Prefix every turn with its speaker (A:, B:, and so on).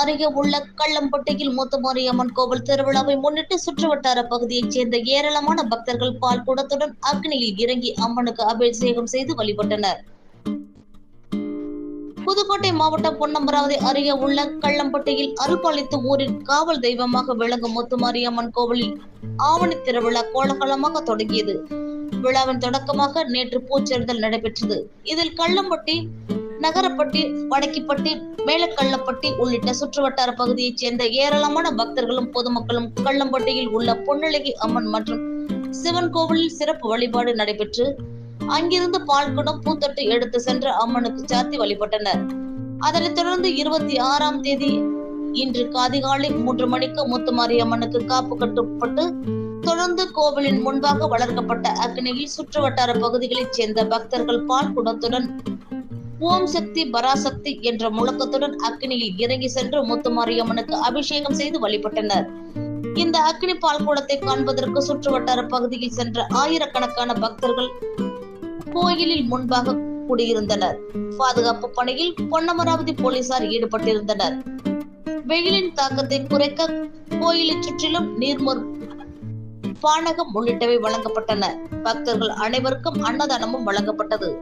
A: அருகே உள்ள கள்ளம்பட்டியில் முத்துமாரியம்மன் கோவில் திருவிழாவை முன்னிட்டு சுற்றுவட்டார பகுதியைச் சேர்ந்த ஏராளமான பக்தர்கள் பால் குடத்துடன் அக்னியில் இறங்கி அம்மனுக்கு அபிஷேகம் செய்து வழிபட்டனர். புதுக்கோட்டை மாவட்டம் பொன்னமராவதி அருகே உள்ள கள்ளம்பட்டியில் அருள்பாலித்து ஊரின் காவல் தெய்வமாக விளங்கும் முத்துமாரியம்மன் கோவிலில் ஆவணி திருவிழா கோலாகலமாக தொடங்கியது. விழாவின் தொடக்கமாக நேற்று பூச்செறிதல் நடைபெற்றது. இதில் கள்ளம்பட்டி நகரப்பட்டி வடக்கிப்பட்டி மேலக்கள்ளப்பட்டி உள்ளிட்ட சுற்றுவட்டார பகுதியைச் சேர்ந்த ஏராளமான பக்தர்களும் பொதுமக்களும் கள்ளம்பட்டியில் உள்ள பொன்னழகி அம்மன் மற்றும் சிவன் கோவிலில் சிறப்பு வழிபாடு நடைபெற்று அங்கிருந்து பால்குடம் பூத்தட்டு எடுத்து சென்று அம்மனுக்கு சாத்தி வழிபட்டனர். அதனைத் தொடர்ந்து இருபத்தி ஆறாம் தேதி இன்று காதிகாலை மூன்று மணிக்கு முத்துமாரி அம்மனுக்கு காப்பு கட்டப்பட்டு தொடர்ந்து கோவிலின் முன்பாக வளர்க்கப்பட்ட அக்னியில் சுற்றுவட்டார பகுதிகளைச் சேர்ந்த பக்தர்கள் பால் குடத்துடன் ஓம் சக்தி பராசக்தி என்ற முழக்கத்துடன் அக்னியில் இறங்கி சென்று முத்துமாரியம்மனுக்கு அபிஷேகம் செய்து வழிபட்டனர். இந்த அக்னி பால் குளத்தை காண்பதற்கு சுற்று வட்டார பகுதியில் சென்ற ஆயிரக்கணக்கான பக்தர்கள் கோயிலில் முன்பாக கூடியிருந்தனர். பாதுகாப்பு பணியில் பொன்னமராவதி போலீசார் ஈடுபட்டிருந்தனர். வெயிலின் தாக்கத்தை குறைக்க கோயிலை சுற்றிலும் நீர்மோர் பானகம் உள்ளிட்டவை வழங்கப்பட்டன. பக்தர்கள் அனைவருக்கும் அன்னதானமும் வழங்கப்பட்டது.